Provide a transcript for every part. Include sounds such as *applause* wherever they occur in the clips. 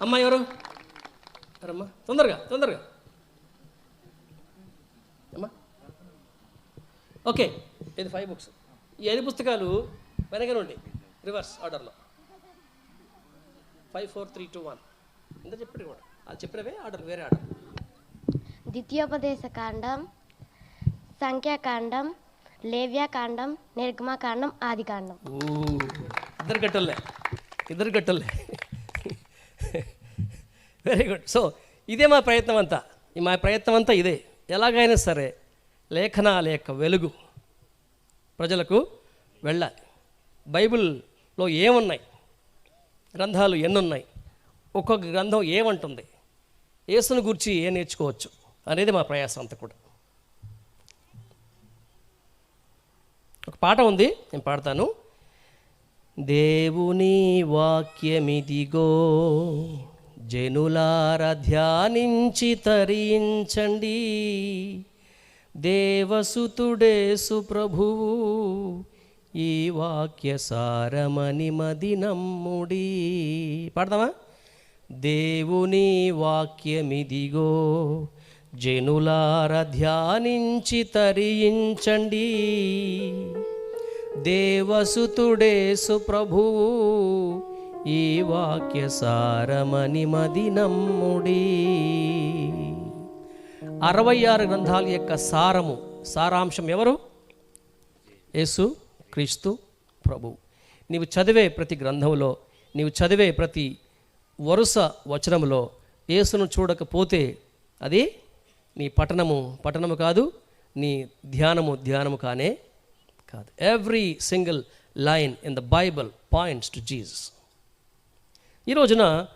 అమ్మ ఎవరు? ఎవరమ్మా? తొందరగా తొందరగా. అమ్మా. ఓకే ఇది ఫైవ్ బుక్స్ ఈ ఐదు పుస్తకాలు వెనకనే ఉండి రివర్స్ ఆర్డర్లో five four three two one ఇంత చెప్పాడు కూడా. అది చెప్పినవే ఆర్డర్ వేరే ఆర్డర్ ద్వితీయోపదేశ కాండం సంఖ్యాకాండం లేవ్యాకాండం నిర్గమాకాండం ఆదికాండం. ఇద్దరు గట్టలే ఇద్దరు గట్టలే వెరీ గుడ్ సో ఇదే మా ప్రయత్నం అంతా మా ప్రయత్నం అంతా ఇదే. ఎలాగైనా సరే లేఖనాల యొక్క వెలుగు ప్రజలకు వెళ్ళాలి. బైబిల్లో ఏమున్నాయి? గ్రంథాలు ఎన్నున్నాయి? ఒక్కొక్క గ్రంథం ఏమంటుంది? యేసును గురించి ఏం నేర్చుకోవచ్చు? అనేది మా ప్రయాసం అంతా కూడా. ఒక పాట ఉంది నేను పాడతాను. దేవుని వాక్యమిదిగో జనులార ధ్యానించి తరించండి దేవసుతుడేసు ప్రభువు ఈ వాక్య సారమని మదినమ్ముడి పాడదామా దేవుని వాక్యమిదిగో జనులార ధ్యానించి తరించండి దేవసుతుడేసు ప్రభువు ఈ వాక్య సారమని మదినమ్ముడి అరవై ఆరు గ్రంథాల యొక్క సారము సారాంశం ఎవరు? యేసు క్రీస్తు ప్రభు. నీవు చదివే ప్రతి గ్రంథంలో నీవు చదివే ప్రతి వరుస వచనములో యేసును చూడకపోతే అది నీ పఠనము పఠనము కాదు నీ ధ్యానము ధ్యానము కానే కాదు. Every single line in the Bible points to Jesus ఈ రోజున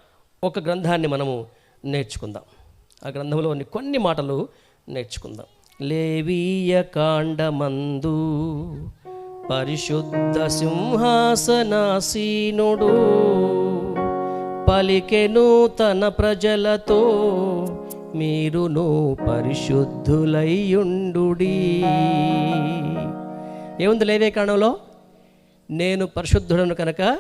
ఒక గ్రంథాన్ని మనము నేర్చుకుందాం. ఆ గ్రంథంలోని కొన్ని మాటలు నేర్చుకుందాం. లేవీయ కాండమందు పరిశుద్ధ సింహాసనాసీనుడు పలికెను తన ప్రజలతో మీరును పరిశుద్ధులయ్యుండు ఏముంది లేవే కాండంలో నేను పరిశుద్ధుడను కనుక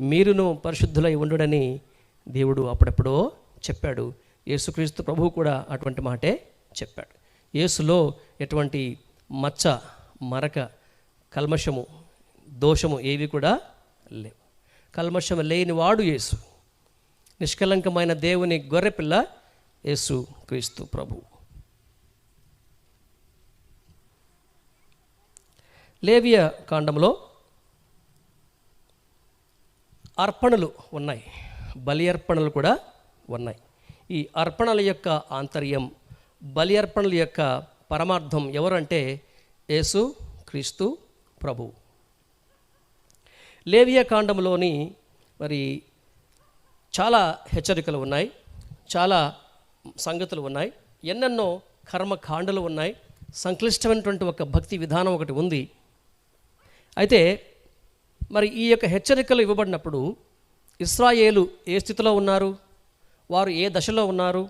మీరును పరిశుద్ధులై ఉండుడని దేవుడు అప్పుడెప్పుడో చెప్పాడు. యేసుక్రీస్తు ప్రభువు కూడా అటువంటి మాటే చెప్పాడు. యేసులో ఎటువంటి మచ్చ మరక కల్మషము దోషము ఏవి కూడా లేవు. కల్మషం లేనివాడు యేసు. నిష్కలంకమైన దేవుని గొర్రెపిల్ల యేసు క్రీస్తు ప్రభు లేవియ కాండంలో అర్పణలు ఉన్నాయి. బలి అర్పణలు కూడా ఉన్నాయి. ఈ అర్పణల యొక్క ఆంతర్యం బలి అర్పణల యొక్క పరమార్థం ఎవరంటే యేసు క్రీస్తు ప్రభు. లేవియా కాండంలోని మరి చాలా హెచ్చరికలు ఉన్నాయి. చాలా సంగతులు ఉన్నాయి. ఎన్నెన్నో కర్మకాండలు ఉన్నాయి. సంక్లిష్టమైనటువంటి ఒక భక్తి విధానం ఒకటి ఉంది. అయితే మరి ఈ యొక్క హెచ్చరికలు ఇవ్వబడినప్పుడు ఇస్రాయేలు ఏ స్థితిలో ఉన్నారు? వారు ఏ దశలో ఉన్నారు?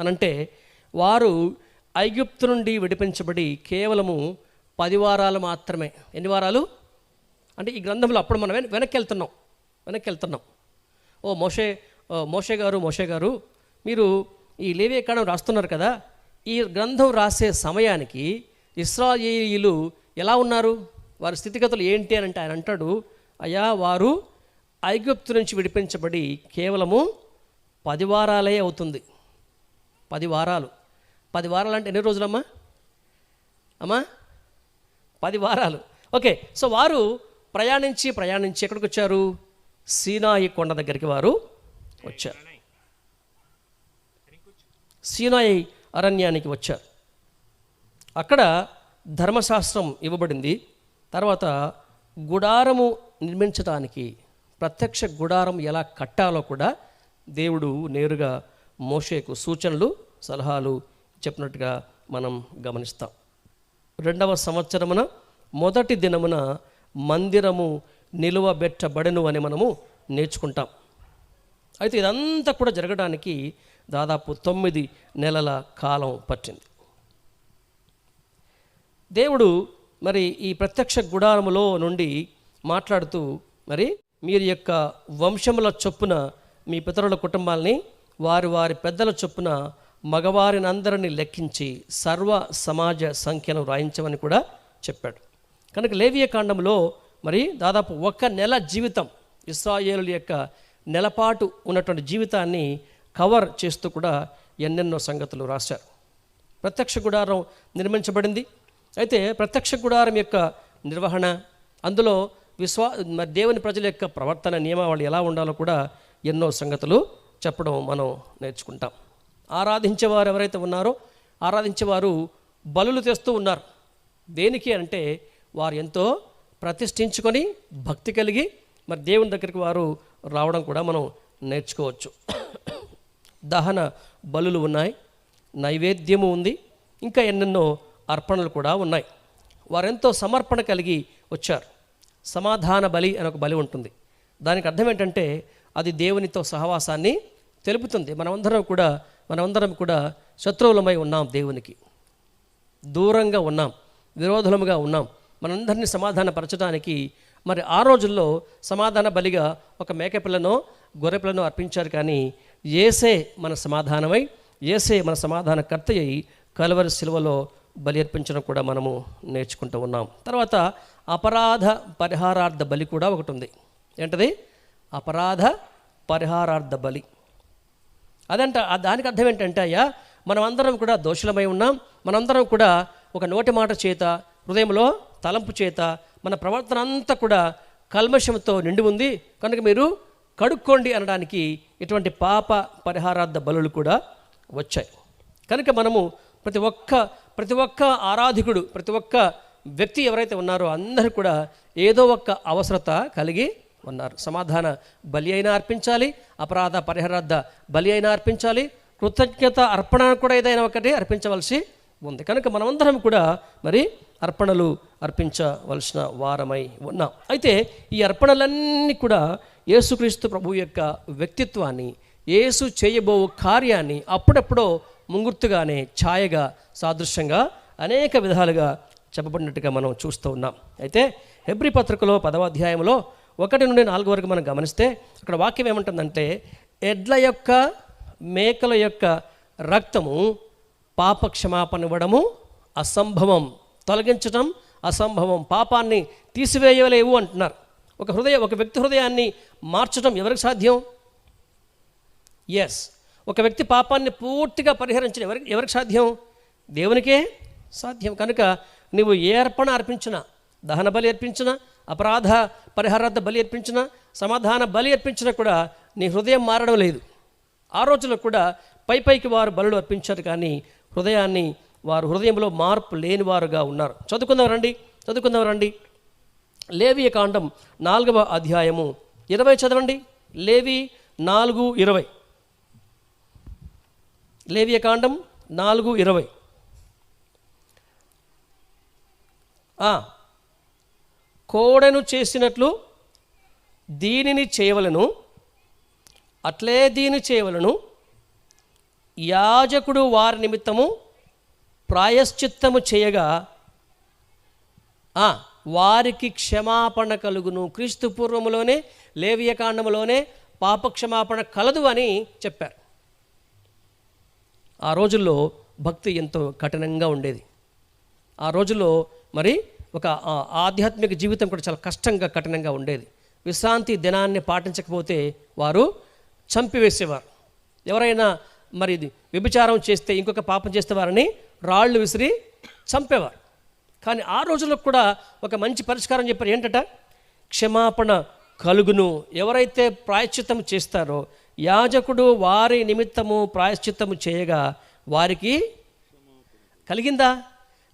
అనంటే వారు ఐగుప్తు నుండి విడిపించబడి కేవలము పది వారాలు మాత్రమే. ఎన్ని వారాలు? అంటే ఈ గ్రంథంలో అప్పుడు మనం వెన- వెనక్కి వెళ్తున్నాం వెనక్కి వెళ్తున్నాం ఓ మోషే ఓ మోషే గారు మోషే గారు మీరు ఈ లేవే రాస్తున్నారు కదా? ఈ గ్రంథం రాసే సమయానికి ఇస్రాయేలీలు ఎలా ఉన్నారు? వారి స్థితిగతులు ఏంటి అని అంటే ఆయన అంటాడు అయ్యా వారు ఐగుప్తు నుంచి విడిపించబడి కేవలము పది వారాలే అవుతుంది. పది వారాలు. పది వారాలు అంటే ఎన్ని రోజులమ్మా? అమ్మా పది వారాలు. ఓకే సో వారు ప్రయాణించి ప్రయాణించి ఎక్కడికి వచ్చారు? సీనాయి కొండ దగ్గరికి వారు వచ్చారు. సీనాయి అరణ్యానికి వచ్చారు. అక్కడ ధర్మశాస్త్రం ఇవ్వబడింది. తర్వాత గుడారము నిర్మించడానికి ప్రత్యక్ష గుడారం ఎలా కట్టాలో కూడా దేవుడు నేరుగా మోషేకు సూచనలు సలహాలు చెప్పినట్టుగా మనం గమనిస్తాం. రెండవ సంవత్సరమున మొదటి దినమున మందిరము నిలువబెట్టబడను అని మనము నేర్చుకుంటాం. అయితే ఇదంతా కూడా జరగడానికి దాదాపు తొమ్మిది నెలల కాలం పట్టింది. దేవుడు మరి ఈ ప్రత్యక్ష గుడారములో నుండి మాట్లాడుతూ మరి మీరు యొక్క వంశముల చొప్పున మీ పితరుల కుటుంబాల్ని వారి వారి పెద్దల చొప్పున మగవారిని అందరిని లెక్కించి సర్వ సమాజ సంఖ్యను రాయించమని కూడా చెప్పాడు. కనుక లేవియ కాండంలో మరి దాదాపు ఒక్క నెల జీవితం ఇస్రాయేలు యొక్క నెలపాటు ఉన్నటువంటి జీవితాన్ని కవర్ చేస్తూ కూడా ఎన్నెన్నో సంగతులు రాశారు. ప్రత్యక్ష గుడారం నిర్మించబడింది. అయితే ప్రత్యక్ష గుడారం యొక్క నిర్వహణ అందులో విశ్వా మరి దేవుని ప్రజల యొక్క ప్రవర్తన నియమావళి ఎలా ఉండాలో కూడా ఎన్నో సంగతులు చెప్పడం మనం నేర్చుకుంటాం. ఆరాధించేవారు ఎవరైతే ఉన్నారో ఆరాధించేవారు బలులు తెస్తూ ఉన్నారు. దేనికి అంటే వారు ఎంతో ప్రతిష్ఠించుకొని భక్తి కలిగి మరి దేవుని దగ్గరికి వారు రావడం కూడా మనం నేర్చుకోవచ్చు. దహన బలులు ఉన్నాయి నైవేద్యము ఉంది ఇంకా ఎన్నెన్నో అర్పణలు కూడా ఉన్నాయి. వారెంతో సమర్పణ కలిగి వచ్చారు. సమాధాన బలి అని ఒక బలి ఉంటుంది. దానికి అర్థం ఏంటంటే అది దేవునితో సహవాసాన్ని తెలుపుతుంది. మనమందరం కూడా మనమందరం కూడా శత్రువులమై ఉన్నాం దేవునికి. దూరంగా ఉన్నాం విరోధులముగా ఉన్నాం. మనందరినీ సమాధానపరచడానికి మరి ఆ రోజుల్లో సమాధాన బలిగా ఒక మేకపిల్లను గొర్రెపిల్లను అర్పించారు కానీ ఏసే మన సమాధానమై ఏసే మన సమాధానకర్త అయి కలవరి శిలువలో బలి అర్పించడం కూడా మనము నేర్చుకుంటూ ఉన్నాం. తర్వాత అపరాధ పరిహారార్థ బలి కూడా ఒకటి ఉంది ఏంటది? అపరాధ పరిహారార్థ బలి. అదంట దానికి అర్థం ఏంటంటే అయ్యా మనమందరం కూడా దోషులమై ఉన్నాం. మనందరం కూడా ఒక నోటి మాట చేత హృదయంలో తలంపు చేత మన ప్రవర్తన అంతా కూడా కల్మషంతో నిండి ఉంది. కనుక మీరు కడుక్కోండి అనడానికి ఇటువంటి పాప పరిహారార్థ బలులు కూడా వచ్చాయి. కనుక మనము ప్రతి ఒక్క ప్రతి ఒక్క ఆరాధికుడు ప్రతి ఒక్క వ్యక్తి ఎవరైతే ఉన్నారో అందరూ కూడా ఏదో ఒక అవసరత కలిగి ఉన్నారు. సమాధాన బలి అయినా అర్పించాలి అపరాధ పరిహారార్థ బలి అయినా అర్పించాలి కృతజ్ఞత అర్పణ కూడా ఏదైనా ఒకటి అర్పించవలసి ఉంది. కనుక మనమందరం కూడా మరి అర్పణలు అర్పించవలసిన వారమై ఉన్నాం. అయితే ఈ అర్పణలన్నీ కూడా యేసుక్రీస్తు ప్రభు యొక్క వ్యక్తిత్వాన్ని యేసు చేయబో కార్యాన్ని అప్పుడప్పుడో ముంగుర్తుగానే ఛాయగా సాదృశ్యంగా అనేక విధాలుగా చెప్పబడినట్టుగా మనం చూస్తూ ఉన్నాం. అయితే హెబ్రి పత్రికలో పదవ అధ్యాయంలో ఒకటి నుండి నాలుగు వరకు మనం గమనిస్తే అక్కడ వాక్యం ఏమంటుందంటే ఎడ్ల యొక్క మేకల యొక్క రక్తము పాప క్షమాపణ ఇవ్వడము అసంభవం. తొలగించడం అసంభవం. పాపాన్ని తీసివేయలేవు అంటున్నారు. ఒక హృదయ ఒక వ్యక్తి హృదయాన్ని మార్చడం ఎవరికి సాధ్యం? ఎస్ ఒక వ్యక్తి పాపాన్ని పూర్తిగా పరిహరించిన ఎవరికి ఎవరికి సాధ్యం? దేవునికే సాధ్యం. కనుక నువ్వు ఏ అర్పణ అర్పించినా దహన బలి అర్పించినా అపరాధ పరిహారార్థ బలి అర్పించినా సమాధాన బలి అర్పించినా కూడా నీ హృదయం మారడం లేదు. ఆ రోజుల్లో కూడా పై పైకి వారు బలులు అర్పించారు కానీ హృదయాన్ని వారు హృదయంలో మార్పు లేనివారుగా ఉన్నారు. చదువుకుందాం రండి చదువుకుందాం రండి. లేవీ కాండం నాలుగవ అధ్యాయము. ఇరవై చదవండి. లేవి నాలుగు ఇరవై. లేవియ కాండం నాలుగు ఇరవై. కోడను కోడెను చేసినట్లు దీనిని చేయవలను అట్లే దీని చేయవలను యాజకుడు వారి నిమిత్తము ప్రాయశ్చిత్తము చేయగా వారికి క్షమాపణ కలుగును. క్రీస్తు పూర్వములోనే లేవియ కాండములోనే పాప క్షమాపణ కలదు అని చెప్పారు. ఆ రోజుల్లో భక్తి ఎంతో కఠినంగా ఉండేది. ఆ రోజుల్లో మరి ఒక ఆధ్యాత్మిక జీవితం కూడా చాలా కష్టంగా కఠినంగా ఉండేది. విశ్రాంతి దినాన్ని పాటించకపోతే వారు చంపివేసేవారు. ఎవరైనా మరి ఇది వ్యభిచారం చేస్తే ఇంకొక పాపం చేస్తే వారిని రాళ్ళు విసిరి చంపేవారు. కానీ ఆ రోజుల్లో కూడా ఒక మంచి పరిష్కారం చెప్పారు. ఏంటట? క్షమాపణ కలుగును. ఎవరైతే ప్రాయశ్చితం చేస్తారో యాజకుడు వారి నిమిత్తము ప్రాయశ్చిత్తము చేయగా వారికి కలిగిందా?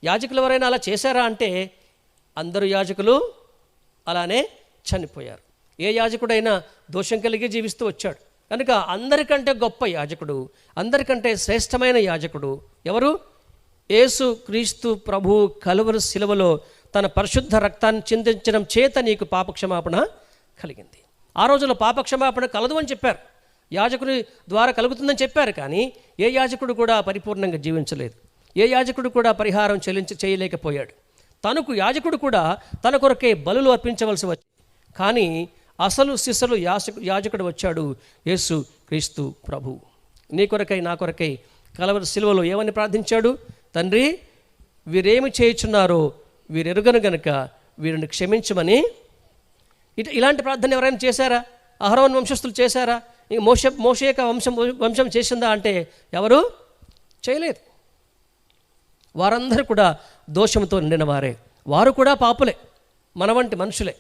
యాజకులు ఎవరైనా అలా చేశారా అంటే అందరు యాజకులు అలానే చనిపోయారు. ఏ యాజకుడైనా దోషం కలిగి జీవిస్తూ వచ్చాడు. కనుక అందరికంటే గొప్ప యాజకుడు అందరికంటే శ్రేష్టమైన యాజకుడు ఎవరు? యేసు క్రీస్తు ప్రభు కలువరు శిలువలో తన పరిశుద్ధ రక్తాన్ని చిందించడం చేత నీకు పాపక్షమాపణ కలిగింది. ఆ రోజుల్లో పాపక్షమాపణ కలదు అని చెప్పారు. యాజకుని ద్వారా కలుగుతుందని చెప్పారు కానీ ఏ యాజకుడు కూడా పరిపూర్ణంగా జీవించలేదు. ఏ యాజకుడు కూడా పరిహారం చెల్లించ చేయలేకపోయాడు. తనకు యాజకుడు కూడా తన కొరకే బలులు అర్పించవలసి వచ్చి కానీ అసలు శిశలు యాజకు యాజకుడు వచ్చాడు యేసు క్రీస్తు ప్రభు. నీ కొరకై నా కొరకై కలవరి శిలువలో ఏమని ప్రార్థించాడు? తండ్రి వీరేమి చేయుచున్నారో వీరెరుగను గనుక వీరిని క్షమించమని. ఇట ఇలాంటి ప్రార్థన ఎవరైనా చేశారా? అహరోన్ వంశస్థులు చేశారా? ఇంక మోష మోష యొక్క వంశం వంశం చేసిందా అంటే ఎవరు? చేయలేదు. వారందరూ కూడా దోషంతో నిండిన వారే. వారు కూడా పాపులే మన వంటి మనుషులే.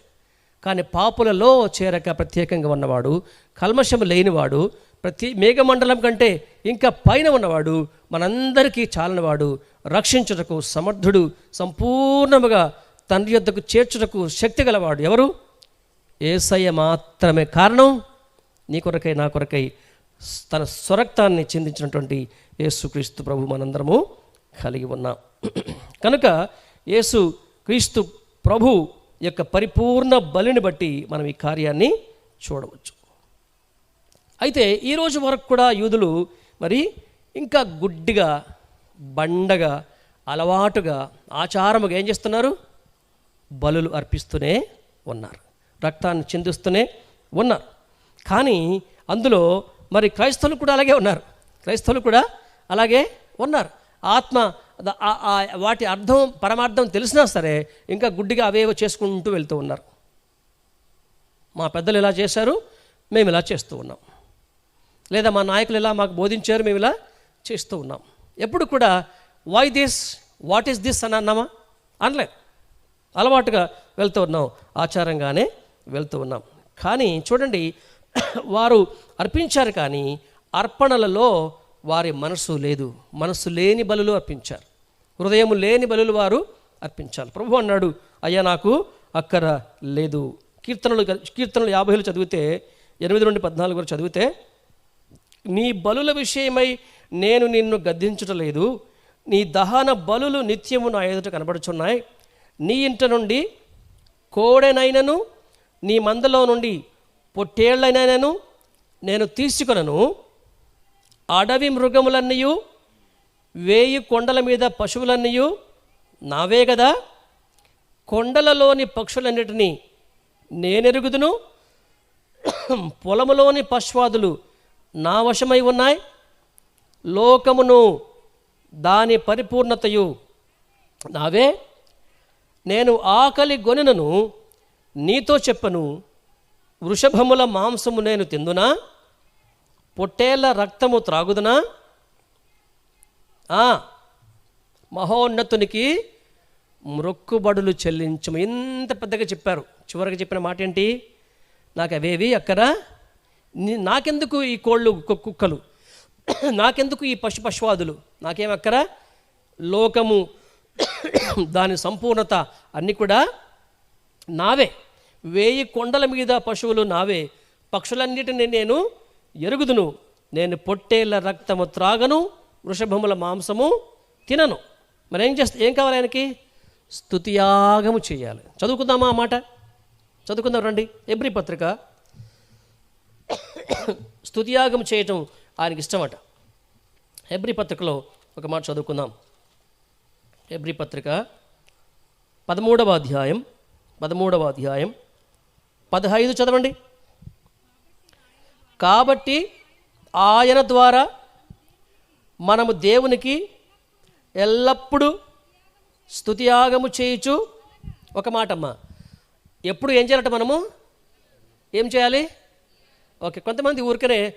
కానీ పాపులలో చేరక ప్రత్యేకంగా ఉన్నవాడు కల్మషం లేనివాడు ప్రతి మేఘమండలం కంటే ఇంకా పైన ఉన్నవాడు మనందరికీ చాలనివాడు రక్షించుటకు సమర్థుడు సంపూర్ణముగా తండ్రి యొద్దకు చేర్చుటకు శక్తి గలవాడు ఎవరు? ఏసయ్య మాత్రమే. కారణం? నీ కొరకై నా కొరకై తన స్వరక్తాన్ని చెందించినటువంటి యేసుక్రీస్తు ప్రభు మనందరము కలిగి ఉన్నాం. కనుక యేసు క్రీస్తు ప్రభు యొక్క పరిపూర్ణ బలిని బట్టి మనం ఈ కార్యాన్ని చూడవచ్చు. అయితే ఈ రోజు వరకు కూడా యూదులు మరి ఇంకా గుడ్డిగా బండగా అలవాటుగా ఆచారముగా ఏం చేస్తున్నారు? బలులు అర్పిస్తూనే ఉన్నారు. రక్తాన్ని చిందిస్తూనే ఉన్నారు. కానీ అందులో మరి క్రైస్తవులు కూడా అలాగే ఉన్నారు. క్రైస్తవులు కూడా అలాగే ఉన్నారు. ఆత్మ వాటి అర్థం పరమార్థం తెలిసినా సరే ఇంకా గుడ్డిగా అవేవో చేసుకుంటూ వెళ్తూ ఉన్నారు. మా పెద్దలు ఇలా చేశారు మేము ఇలా చేస్తూ ఉన్నాం. లేదా మా నాయకులు ఇలా మాకు బోధించారు మేము ఇలా చేస్తూ ఉన్నాం. ఎప్పుడు కూడా why this what is this అని అన్నామా? అనలేదు. అలవాటుగా వెళ్తూ ఉన్నాం ఆచారంగానే వెళ్తూ ఉన్నాం. కానీ చూడండి *coughs* వారు అర్పించారు కానీ అర్పణలలో వారి మనసు లేదు. మనసు లేని బలులు అర్పించారు. హృదయం లేని బలులు వారు అర్పించాలి. ప్రభు అన్నాడు అయ్యా నాకు అక్కర లేదు. కీర్తనలు కీర్తనలు యాభైలు చదివితే ఎనిమిది నుండి పద్నాలుగు వరకు చదివితే నీ బలుల విషయమై నేను నిన్ను గద్దించటలేదు నీ దహన బలులు నిత్యము నా ఎదుట కనబడుచున్నాయి. నీ ఇంట నుండి కోడెనైనను నీ మందలో నుండి పొట్టేళ్ళనైనను నేను తీసుకొనను. అడవి మృగములన్నయు వేయి కొండల మీద పశువులన్నయు నావే కదా కొండలలోని పక్షులన్నిటినీ నేనెరుగుదును. పొలములోని పశ్వాదులు నా వశమై ఉన్నాయి. లోకమును దాని పరిపూర్ణతయు నావే. నేను ఆకలి గొనెనను నీతో చెప్పను. వృషభముల మాంసము నేను తిందునా? పొట్టేళ్ళ రక్తము త్రాగుదునా? ఆ, మహోన్నతునికి మ్రొక్కుబడులు చెల్లించము. ఇంత పెద్దగా చెప్పారు. చివరికి చెప్పిన మాట ఏంటి నాకు అవేవి అక్కడ నాకెందుకు ఈ కోళ్ళు కు- కుక్కలు? నాకెందుకు ఈ పశు పశువాదులు? నాకేం అక్కడ లోకము దాని సంపూర్ణత అన్నీ కూడా నావే. వేయి కొండల మీద పశువులు నావే. పక్షులన్నిటిని నేను ఎరుగుదును. నేను పొట్టేళ్ళ రక్తము త్రాగను వృషభముల మాంసము తినను. మరి ఏం చేస్తా ఏం కావాలి ఆయనకి? స్థుతియాగము చేయాలి. చదువుకుందామా ఆ మాట? చదువుకుందాం రండి. ఎబ్రి పత్రిక. స్థుతియాగం చేయటం ఆయనకి ఇష్టమట. ఎబ్రి పత్రికలో ఒక మాట చదువుకుందాం. ఎబ్రి పత్రిక పదమూడవ అధ్యాయం పదమూడవ అధ్యాయం పదహైదు చదవండి. కాబట్టి ఆయన ద్వారా మనము దేవునికి ఎల్లప్పుడూ స్తుతియాగము చేయుచు ఒక మాటమ్మా. ఎప్పుడు ఏం చేయాలంటే మనము? ఏం చేయాలి? ఓకే కొంతమంది ఊరికనే